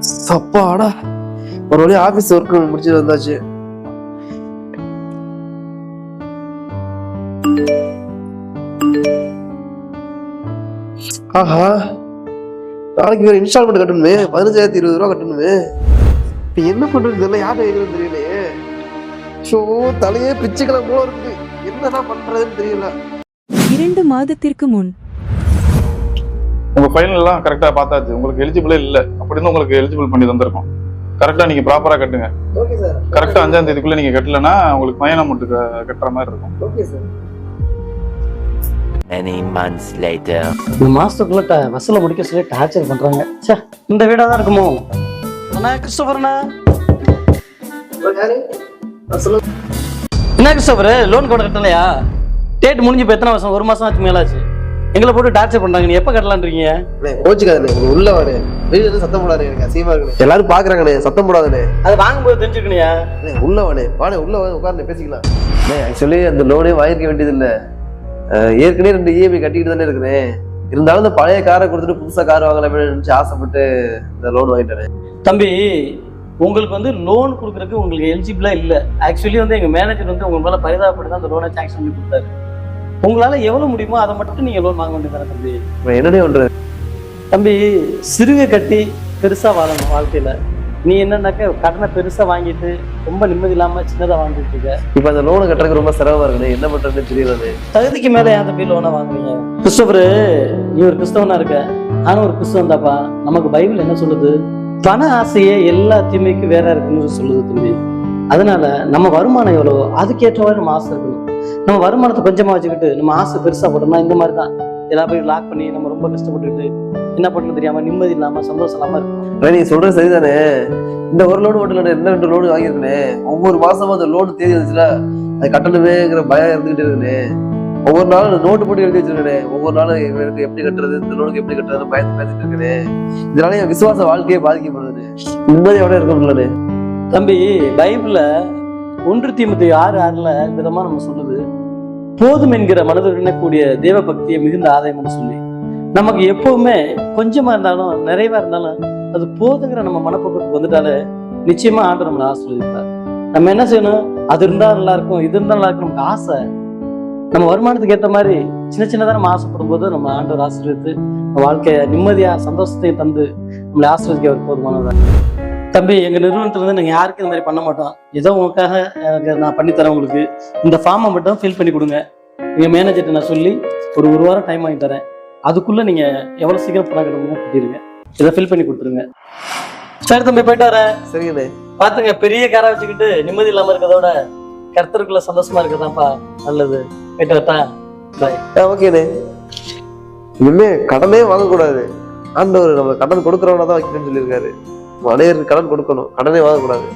சப்பாடா ஒரு வழி office work முடிச்சுட்டு வந்தாச்சு. ஆஹா. நாளைக்கு வேற இன்ஸ்டால்மெண்ட் கட்டணுமே. பதினஞ்சாயிரத்தி இருபது ரூபா கட்டணுமே. இப்ப என்ன பண்றது? தெரியல யார் கேட்கறது தெரியலையே. ஷோ தலையே பிச்சுக்கலாம் போல இருக்கு. என்னதான் பண்றதுன்னு தெரியல. இரண்டு மாதத்திற்கு முன் உங்க ஃபைல் எல்லாம் கரெக்டா பார்த்தாச்சு. உங்களுக்கு எலிஜிபிளே இல்ல. அப்படின்னு உங்களுக்கு எலிஜிபிள் பண்ணி தந்திருக்கோம். கரெக்டா நீங்க ப்ராப்பரா கட்டுங்க. ஓகே சார் கரெக்டா அஞ்சாம் தேதிக்குள்ள நீங்க கட்டலன்னா உங்களுக்கு ஃபைன் அமௌண்ட் கட்டுற மாதிரி இருக்கும். Okay sir Many months later. இந்த மாசத்துக்குள்ள ட வசூலை முடிக்க சொல்லி டார்ச்சர் பண்றாங்க. ச்சே இந்த வீடா தான் இருக்குமோ? அண்ணா கிறிஸ்டோபர்ண்ணா என்ன கிறிஸ்டோபர் லோன் கூட கட்டலையா? டேட் முடிஞ்சு இப்போ எத்தனை வருஷம்? ஒரு மாசம் ஆச்சு மேலாச்சு. எங்களை போட்டு டார்ச்சர் பண்றாங்க. நீ எப்போ கட்டலான்றீங்க? கோச்சுக்காதே உள்ள வாரு வெளியில சத்தம் போடாதே எனக்கு அசியமா இருக்கு எல்லாரும் பாக்குறாங்கண்ணே சத்தம் போடாதே அது வாங்கும்போது தெரிஞ்சுக்கணியா உள்ள வானே வானே உள்ள வந்து உட்கார்ந்து பேசிக்கலாம். ஆக்சுவலி அந்த லோனே வாங்கிருக்க வேண்டியது இல்ல ஏற்கனவே ரெண்டு இஎம்ஐ கட்டிக்கிட்டு தானே இருக்கிறேன். இருந்தாலும் இந்த பழைய காரை கொடுத்துட்டு புதுசா கார் வாங்கலாமே நினைச்சு ஆசைப்பட்டு இந்த லோன் வாங்கிட்டேன் தம்பி உங்களுக்கு வந்து லோன் கொடுக்குறதுக்கு உங்களுக்கு எலிஜிபிளா இல்ல. ஆக்சுவலி வந்து எங்க மேனேஜர் வந்து உங்க மேல பரிதாபப்பட்டு தான் அந்த லோனை சாங்ஷன் பண்ணி கொடுத்தாரு. உங்களால எவ்வளவு முடியுமோ அதை மட்டும் நீங்க லோன் வாங்க வேண்டியதானே தம்பி. என்னடே பண்றது? தம்பி சிறுக கட்டி பெருசா வாழணும் வாழ்க்கையில. நீ என்னன்னாக்க கடனை பெருசா வாங்கிட்டு ரொம்ப நிம்மதி இல்லாம சின்னதா வாழ்ந்துட்டு இருக்க. இப்ப அந்த லோனை கட்டுறதுக்கு ரொம்ப சிரமமா இருக்குண்ணே என்ன பண்றதுன்னு தெரியல தகுதிக்கு மேல ஏன் தம்பி லோனை வாங்குறீங்க? கிறிஸ்டோபரு நீ ஒரு கிறிஸ்தவனா இருக்க. நானும் ஒரு கிறிஸ்தவன் தாப்பா நமக்கு பைபிள் என்ன சொல்லுது? பண ஆசையே எல்லா தீமைக்கும் வேற இருக்குன்னு சொல்லுது தம்பி. அதனால நம்ம வருமானம் எவ்வளவோ அதுக்கேற்றவாறு நம்ம ஆசை இருக்கணும். நம்ம வருமானத்தை கொஞ்சமா வச்சுக்கிட்டு நம்ம ஆசை பெருசா போட்டோம்னா இந்த மாதிரி தான். எல்லா போய் லாக் பண்ணி நம்ம ரொம்ப கஷ்டப்பட்டுக்கிட்டு என்ன பண்ணணும் தெரியாம நிம்மதி இல்லாம சந்தோஷம் இல்லாம இருக்கும் நீ சொல்றது சரிதானே? இந்த ஒரு லோடு மட்டும் இல்லை என்ன ரெண்டு லோடு வாங்கியிருக்கனே. ஒவ்வொரு மாசமும் அந்த லோடு தேதி வந்துச்சுல அது கட்டணுமேங்கிற பயம் இருந்துகிட்டு இருக்குனே. ஒவ்வொரு நாளும் நோட்டு போட்டு எழுதி வச்சிருக்கனே. ஒவ்வொரு நாளும் இவனுக்கு எப்படி கட்டுறது இந்த லோனுக்கு எப்படி கட்டுறது பயந்து பயந்துட்டு இருக்கனே. இதனால என் விசுவாச வாழ்க்கையை பாதிக்கப்படுது நிம்மதியோட இருக்க தம்பி பைபிள்ல ஒன்று தீமத்தை ஆறு ஆறுல விதமா நம்ம சொல்லுது. போதும் என்கிற மனதுடன் கூடிய தேவ பக்தியை மிகுந்த ஆதாயம்னு சொல்லி. நமக்கு எப்பவுமே கொஞ்சமா இருந்தாலும் நிறைவா இருந்தாலும் அது போதுங்கிற நம்ம மனப்பக்குவத்துக்கு வந்துட்டாலே நிச்சயமா ஆண்டு நம்மளை ஆசீர்வதிப்பார். நம்ம என்ன செய்யணும்? அது இருந்தா நல்லா இருக்கும் இது இருந்தா நல்லா இருக்கும் நமக்கு ஆசை. நம்ம வருமானத்துக்கு ஏத்த மாதிரி சின்ன சின்னதா நம்ம ஆசைப்படும் போது நம்ம ஆண்டவர் ஆசீர்வித்து நம்ம வாழ்க்கைய நிம்மதியா சந்தோஷத்தையும் தந்து நம்மளை ஆசீர்வதிக்க அவர் தம்பி எங்க நிறுவனத்துல இருந்து நீங்க யாருக்கும் இந்த மாதிரி பண்ண மாட்டோம். ஏதோ உங்களுக்காக எனக்கு நான் பண்ணி தரேன் உங்களுக்கு. இந்த ஃபார்மை மட்டும் ஃபில் பண்ணி கொடுங்க. எங்க மேனேஜர்கிட்ட நான் சொல்லி ஒரு ஒரு வாரம் டைம் வாங்கி தரேன். அதுக்குள்ள நீங்க எவ்வளவு சீக்கிரம் பணம் கட்டணுமோ கட்டிடுங்க. இதை ஃபில் பண்ணி கொடுத்துருங்க. சரி தம்பி போயிட்டு வரேன். சரிங்கண்ணே பாத்துங்க பெரிய காரை வச்சுக்கிட்டு நிம்மதி இல்லாம இருக்கிறதோட கர்த்தருக்குள்ள சந்தோஷமா இருக்கிறதாப்பா நல்லது. போயிட்டு வரட்டா? பாய் ஓகேண்ணே இனிமே கடனே வாங்கக்கூடாது. ஆண்டவர் நம்ம கடன் கொடுக்குறவனா தான் வைக்கணும்னு சொல்லியிருக்காரு. அனைவருக்கு கடன் கொடுக்கணும். கடனே வாங்கக்கூடாது.